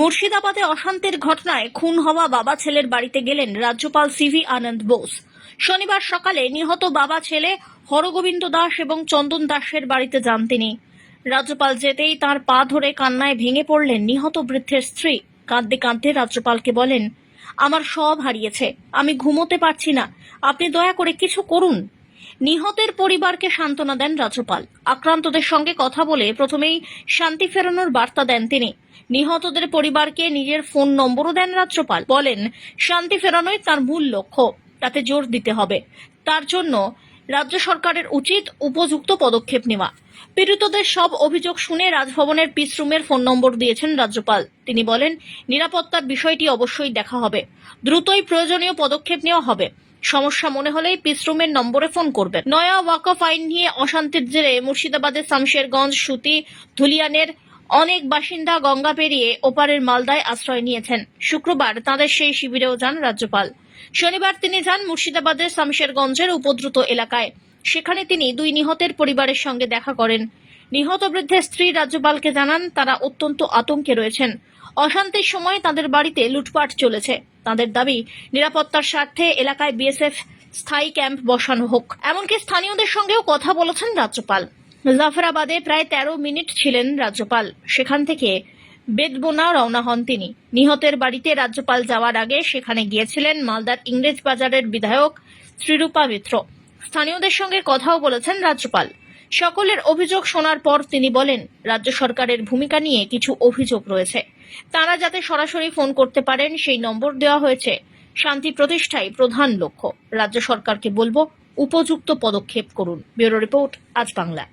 মুর্শিদাবাদে অশান্তির ঘটনায় খুন হওয়া বাবা ছেলের বাড়িতে গেলেন রাজ্যপাল সিভি আনন্দ বোস। শনিবার সকালে নিহত বাবা ছেলে হরগোবিন্দ দাস এবং চন্দন দাসের বাড়িতে যান তিনি। রাজ্যপাল যেতেই তার পা ধরে কান্নায় ভেঙে পড়লেন নিহত বৃদ্ধের স্ত্রী। কাঁদতে কাঁদতে রাজ্যপালকে বলেন, আমার সব হারিয়েছে, আমি ঘুমোতে পারছি না। আপনি দয়া করে কিছু করুন। নিহতের পরিবারকে সান্ত্বনা দেন রাজ্যপাল। আক্রান্তদের সঙ্গে কথা বলে প্রথমেই শান্তি ফেরানোর বার্তা দেন তিনি। নিহতদের পরিবারকে নিজের ফোন নম্বরও দেন রাজ্যপাল। বলেন, শান্তি ফেরানোই তার মূল লক্ষ্য। তাতে জোর দিতে হবে। তার জন্য রাজ্য সরকারের উচিত উপযুক্ত পদক্ষেপ নেওয়া। পীড়িতদের সব অভিযোগ শুনে রাজভবনের পিস রুমের ফোন নম্বর দিয়েছেন রাজ্যপাল। তিনি বলেন, নিরাপত্তার বিষয়টি অবশ্যই দেখা হবে। দ্রুতই প্রয়োজনীয় পদক্ষেপ নেওয়া হবে। সমস্যা মনে হলেই পিসরুমের নম্বরে ফোন করবেন। নয়া ওয়াকফ আইন নিয়ে অশান্তির জেরে মুর্শিদাবাদের শামশেরগঞ্জ, সুতি, ধুলিয়ানের অনেক বাসিন্দা গঙ্গা পেরিয়ে ওপারের মালদায় আশ্রয় নিয়েছেন। শুক্রবার তাঁদের সেই শিবিরেও যান রাজ্যপাল। শনিবার তিনি যান মুর্শিদাবাদের শামশেরগঞ্জের উপদ্রুত এলাকায়। সেখানে তিনি দুই নিহতের পরিবারের সঙ্গে দেখা করেন। নিহত বৃদ্ধের স্ত্রী রাজ্যপালকে জানান, তারা অত্যন্ত আতঙ্কে রয়েছেন। অশান্তির সময় তাদের বাড়িতে লুটপাট চলেছে। তাদের দাবি, নিরাপত্তার স্বার্থে এলাকায় বিএসএফ স্থায়ী ক্যাম্প বসানো হোক। এমনকি স্থানীয়দের সঙ্গেও কথা বলেছেন রাজ্যপাল। জাফরাবাদে প্রায় তেরো মিনিট ছিলেন রাজ্যপাল। সেখান থেকে বেদবোনা রওনা হন তিনি। নিহতের বাড়িতে রাজ্যপাল যাওয়ার আগে সেখানে গিয়েছিলেন মালদার ইংরেজ বাজারের বিধায়ক শ্রীরূপা মিত্র। স্থানীয়দের সঙ্গে কথাও বলেছেন রাজ্যপাল। সকলের অভিযোগ শোনার পর তিনি বলেন, রাজ্য সরকারের ভূমিকা নিয়ে কিছু অভিযোগ রয়েছে। তারা যাতে সরাসরি ফোন করতে পারেন, সেই নম্বর দেওয়া হয়েছে। শান্তি প্রতিষ্ঠাই প্রধান লক্ষ্য। রাজ্য সরকারকে বলব, উপযুক্ত পদক্ষেপ করুন। ব্যুরো রিপোর্ট, আজ বাংলা।